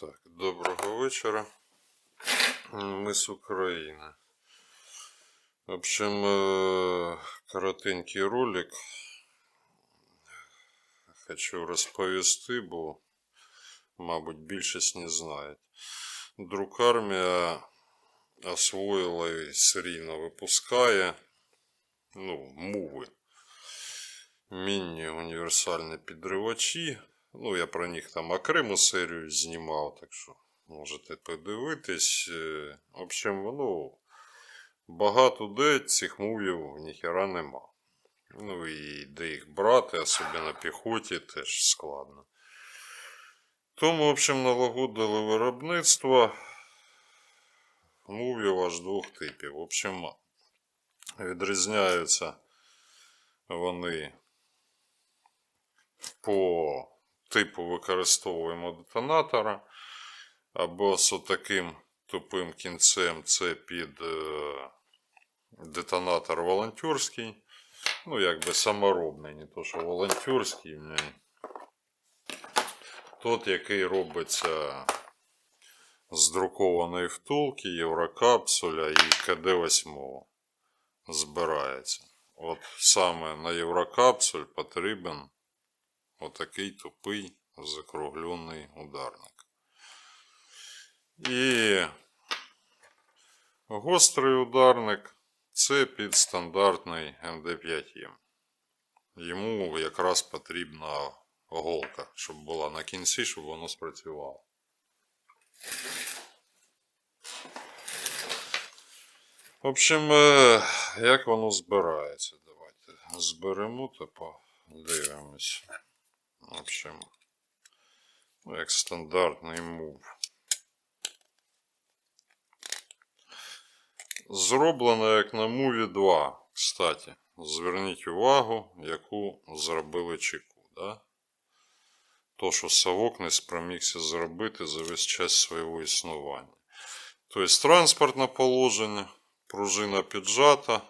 Так, доброго вечора. Ми з України. В общем, е, коротенький ролик. Хочу розповісти, бо, мабуть, більшість не знає. Друкармія освоїла і серійно випускає ну, муви. Міні-універсальні підривачі. Ну, я про них там окрему серію знімав, так що можете подивитись. Е, В общем, ну, багато де цих мувів ніхера нема. Ну і де їх брати, особливо на піхоті, теж складно. Тому, в общем, налагодили виробництво мувів аж двох типів. В общем, відрізняються вони по типу використовуємо детонатора, або з таким тупим кінцем це під е, детонатор волонтерський. Ну, якби саморобний, не то, що волонтерський. Тот, який робиться з друкованої втулки, Єврокапсуля і КД-8 збирається. От саме на Єврокапсуль потрібен отакий тупий закруглений ударник. І гострий ударник це під стандартний МД5М. Йому якраз потрібна голка, щоб була на кінці, щоб воно спрацювало. В общем, е, як воно збирається? Давайте зберемо та подивимось. В общем, як стандартний мув. Зроблено як на муві 2. Кстати, зверніть увагу, яку зробили чеку. Да? То, що совок не спромігся зробити за весь час свого існування. Тобто транспортне положення, пружина піджата.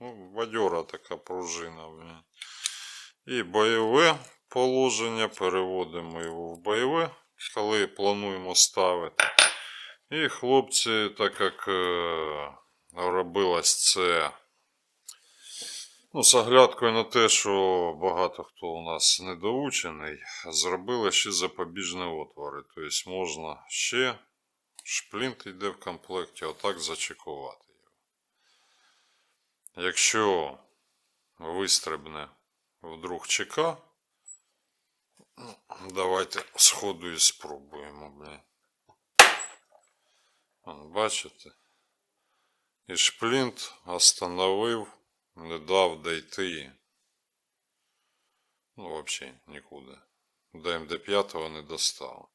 Ну, бадьора така пружина. Блін. І бойове положення. Переводимо його в бойове, коли плануємо ставити. І хлопці, так як е, робилось це ну, з оглядкою на те, що багато хто у нас недоучений, зробили ще запобіжні отвори. Тобто можна ще шплінт йде в комплекті, отак зачекувати його. Якщо вистрибне вдруг ЧК, давайте сходу і спробуємо, блін. Бачите? І шплінт остановив, не дав дойти. Ну, взагалі нікуди. До МД5 не достав.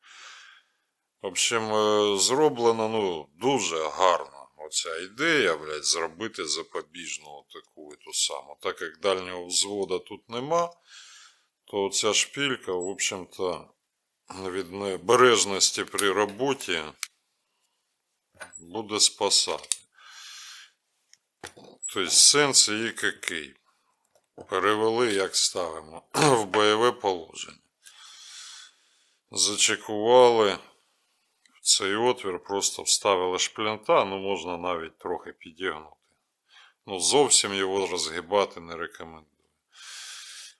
В общем, е, зроблено ну, дуже гарно оця ідея, блядь, зробити запобіжну таку ту саму. Так як дальнього взвода тут нема, то ця шпілька, в общем-то, від небережності при роботі буде спасати. Тобто сенс її який? Перевели, як ставимо, в бойове положення. Зачекували цей отвір, просто вставили шплінта, ну можна навіть трохи підігнути. Ну, зовсім його розгибати не рекомендую.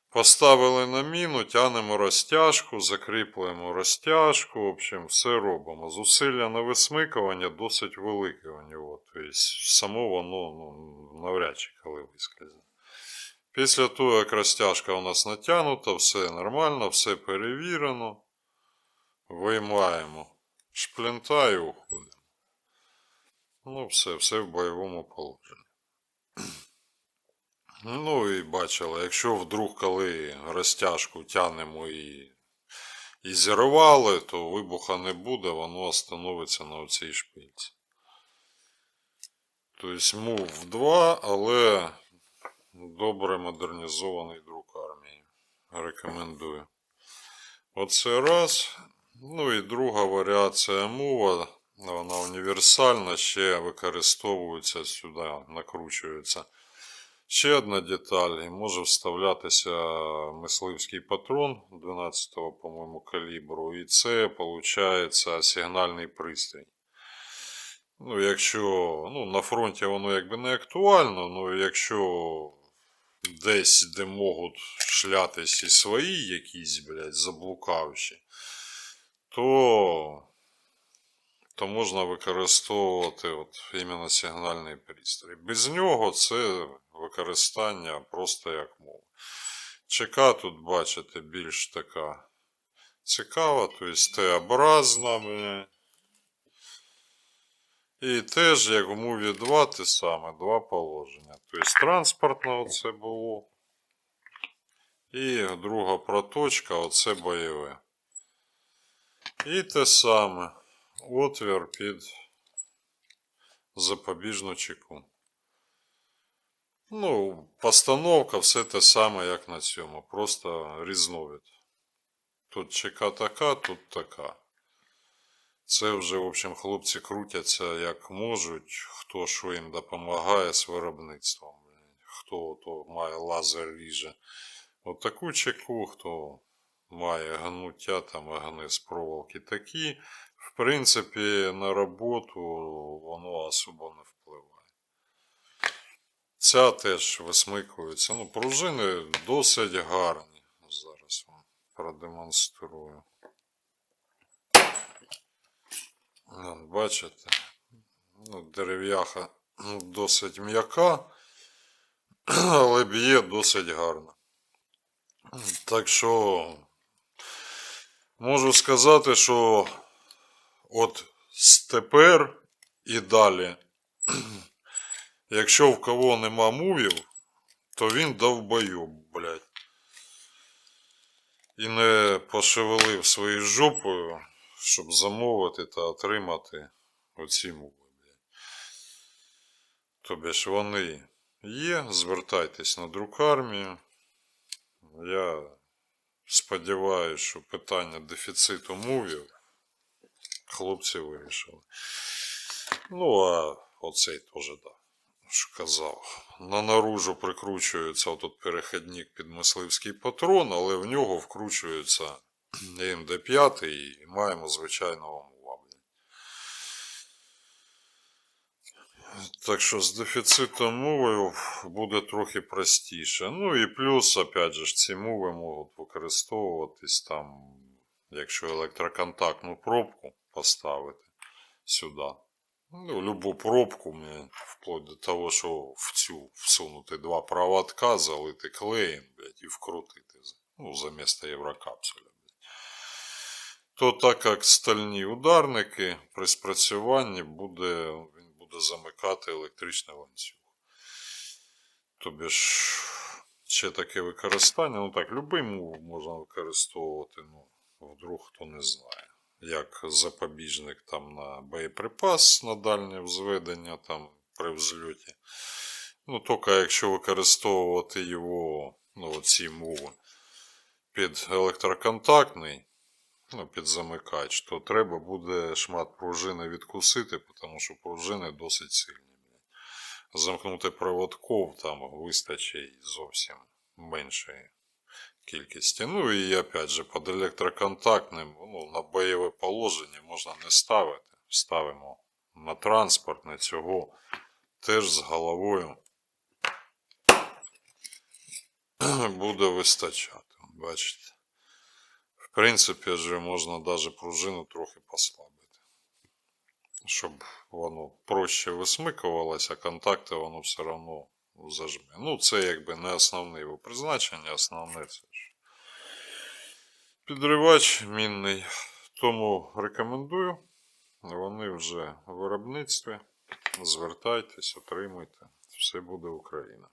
Поставили на міну, тянемо розтяжку, закріплюємо розтяжку. В общем, все робимо. Зусилля на висмикування досить велике у нього. Тобто, само воно ну, навряд чи коли вискользне. Після того, як розтяжка у нас натягнута, все нормально, все перевірено. Виймаємо шплінта і уходимо. Ну, все, все в бойовому положенні. Ну і бачили, якщо вдруг коли розтяжку тянемо і, і зірвали, то вибуха не буде, воно остановиться на оцій шпильці. Тобто мув 2, але добре модернізований друк армії. Рекомендую. Оце раз. Ну і друга варіація мува. Вона універсальна, ще використовується сюди, накручується Ще одна деталь. Може вставлятися мисливський патрон 12-го, по-моєму, калібру. І це, виходить, сигнальний пристрій. Ну, якщо ну, на фронті воно якби не актуально, ну якщо десь, де можуть шлятись і свої якісь, блядь, заблукавші, то, то можна використовувати от іменно сигнальний пристрій. Без нього це використання просто як мова. ЧК тут, бачите, більш така цікава, тобто Т-образна. І теж, як в мові 2, те саме, два положення. Тобто транспортне оце було. І друга проточка, оце бойове. І те саме. Отвір під запобіжну чеку. Ну, постановка все те саме, як на цьому. Просто різновид. Тут чека така, тут така. Це вже, в общем, хлопці крутяться як можуть, хто що їм допомагає з виробництвом. Хто то має лазер ріже. От таку чеку, хто має гнуття, там гни з проволоки такі. В принципі, на роботу воно особо не впливає. Ця теж висмикується. Ну, пружини досить гарні. Зараз вам продемонструю. Бачите? Ну, дерев'яха досить м'яка, але б'є досить гарно. Так що можу сказати, що от з тепер і далі, якщо в кого нема мувів, то він довбойоб, блядь. І не пошевелив своєю жопою, щоб замовити та отримати оці блядь. Тобі ж вони є, звертайтесь на друкармію. Я сподіваюся, що питання дефіциту мувів хлопці вирішили. Ну, а оцей теж, так. Да, що казав. На наружу прикручується отут перехідник під мисливський патрон, але в нього вкручується МД5 і маємо звичайного мува. блін. Так що з дефіцитом мови буде трохи простіше. Ну і плюс, опять же, ці мови можуть використовуватись там, якщо електроконтактну пробку поставити сюди. Ну, любу пробку, мені, вплоть до того, що в цю всунути два проводка, залити клеєм, блядь, і вкрутити. Ну, замісто єврокапсуля. То так як стальні ударники при спрацюванні буде, буде замикати електричний ланцюг. Тобі ж ще таке використання. Ну так, любий мов можна використовувати, ну, вдруг хто не знає як запобіжник там на боєприпас на дальнє взведення там при взльоті. Ну, тільки якщо використовувати його, ну, ці мови під електроконтактний, ну, під замикач, то треба буде шмат пружини відкусити, тому що пружини досить сильні. Замкнути проводков там вистачить зовсім меншої кількості. Ну і опять же, під електроконтактним ну, на бойове положення можна не ставити. Ставимо на транспортне цього теж з головою буде вистачати. Бачите? В принципі, вже можна навіть пружину трохи послабити. Щоб воно проще висмикувалося, а контакти воно все одно зажме. Ну, це якби не основне його призначення, основне це ж підривач мінний. Тому рекомендую. Вони вже в виробництві. Звертайтесь, отримуйте. Все буде Україна.